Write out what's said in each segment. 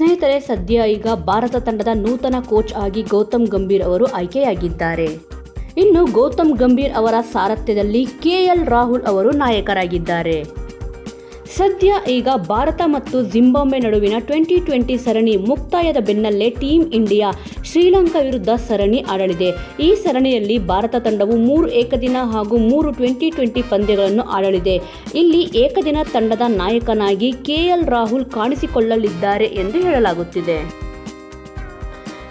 ಸ್ನೇಹಿತರೆ, ಸದ್ಯ ಈಗ ಭಾರತ ತಂಡದ ನೂತನ ಕೋಚ್ ಆಗಿ ಗೌತಮ್ ಗಂಭೀರ್ ಅವರು ಆಯ್ಕೆಯಾಗಿದ್ದಾರೆ. ಇನ್ನು ಗೌತಮ್ ಗಂಭೀರ್ ಅವರ ಸಾರಥ್ಯದಲ್ಲಿ ಕೆಎಲ್ ರಾಹುಲ್ ಅವರು ನಾಯಕರಾಗಿದ್ದಾರೆ. ಸದ್ಯ ಈಗ ಭಾರತ ಮತ್ತು ಜಿಂಬಾಬ್ವೆ ನಡುವಿನ ಟ್ವೆಂಟಿ ಟ್ವೆಂಟಿ ಸರಣಿ ಮುಕ್ತಾಯದ ಬೆನ್ನಲ್ಲೇ ಟೀಂ ಇಂಡಿಯಾ ಶ್ರೀಲಂಕಾ ವಿರುದ್ಧ ಸರಣಿ ಆಡಲಿದೆ. ಈ ಸರಣಿಯಲ್ಲಿ ಭಾರತ ತಂಡವು ಮೂರು ಏಕದಿನ ಹಾಗೂ ಮೂರು ಟ್ವೆಂಟಿ ಟ್ವೆಂಟಿ ಪಂದ್ಯಗಳನ್ನು ಆಡಲಿದೆ. ಇಲ್ಲಿ ಏಕದಿನ ತಂಡದ ನಾಯಕನಾಗಿ ಕೆಎಲ್ ರಾಹುಲ್ ಕಾಣಿಸಿಕೊಳ್ಳಲಿದ್ದಾರೆ ಎಂದು ಹೇಳಲಾಗುತ್ತಿದೆ.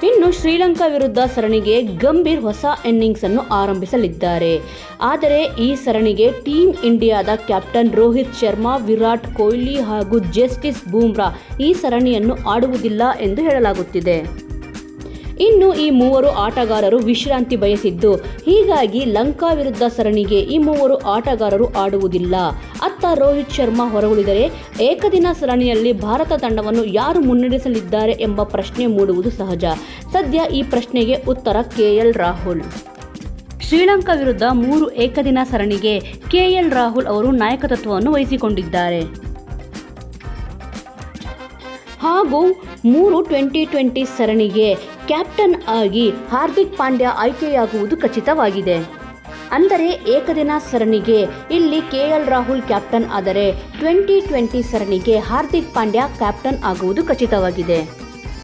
ಇನ್ನು ಶ್ರೀಲಂಕಾ ವಿರುದ್ಧ ಸರಣಿಗೆ ಗಂಭೀರ್ ಹೊಸ ಇನ್ನಿಂಗ್ಸ್ ಅನ್ನು ಆರಂಭಿಸಲಿದ್ದಾರೆ. ಆದರೆ ಈ ಸರಣಿಗೆ ಟೀಂ ಇಂಡಿಯಾದ ಕ್ಯಾಪ್ಟನ್ ರೋಹಿತ್ ಶರ್ಮಾ, ವಿರಾಟ್ ಕೊಹ್ಲಿ ಹಾಗೂ ಜಸ್ಟಿಸ್ ಬೂಮ್ರಾ ಈ ಸರಣಿಯನ್ನು ಆಡುವುದಿಲ್ಲ ಎಂದು ಹೇಳಲಾಗುತ್ತಿದೆ. ಇನ್ನು ಈ ಮೂವರು ಆಟಗಾರರು ವಿಶ್ರಾಂತಿ ಬಯಸಿದ್ದು, ಹೀಗಾಗಿ ಲಂಕಾ ವಿರುದ್ಧ ಸರಣಿಗೆ ಈ ಮೂವರು ಆಟಗಾರರು ಆಡುವುದಿಲ್ಲ. ರೋಹಿತ್ ಶರ್ಮಾ ಹೊರಗುಳಿದರೆ ಏಕದಿನ ಸರಣಿಯಲ್ಲಿ ಭಾರತ ತಂಡವನ್ನು ಯಾರು ಮುನ್ನಡೆಸಲಿದ್ದಾರೆ ಎಂಬ ಪ್ರಶ್ನೆ ಮೂಡುವುದು ಸಹಜ. ಸದ್ಯ ಈ ಪ್ರಶ್ನೆಗೆ ಉತ್ತರ ಕೆಎಲ್ ರಾಹುಲ್. ಶ್ರೀಲಂಕಾ ವಿರುದ್ಧ ಮೂರು ಏಕದಿನ ಸರಣಿಗೆ ಕೆಎಲ್ ರಾಹುಲ್ ಅವರು ನಾಯಕತ್ವವನ್ನು ವಹಿಸಿಕೊಂಡಿದ್ದಾರೆ. ಹಾಗೂ ಮೂರು ಟ್ವೆಂಟಿ ಟ್ವೆಂಟಿ ಸರಣಿಗೆ ಕ್ಯಾಪ್ಟನ್ ಆಗಿ ಹಾರ್ದಿಕ್ ಪಾಂಡ್ಯ ಆಯ್ಕೆಯಾಗುವುದು ಖಚಿತವಾಗಿದೆ. ಅಂದರೆ ಏಕದಿನ ಸರಣಿಗೆ. ಇಲ್ಲಿ ಕೆಎಲ್ ರಾಹುಲ್ ಕ್ಯಾಪ್ಟನ್ ಆದರೆ ಟ್ವೆಂಟಿ ಟ್ವೆಂಟಿ ಸರಣಿಗೆ ಹಾರ್ದಿಕ್ ಪಾಂಡ್ಯ ಕ್ಯಾಪ್ಟನ್ ಆಗುವುದು ಖಚಿತವಾಗಿದೆ.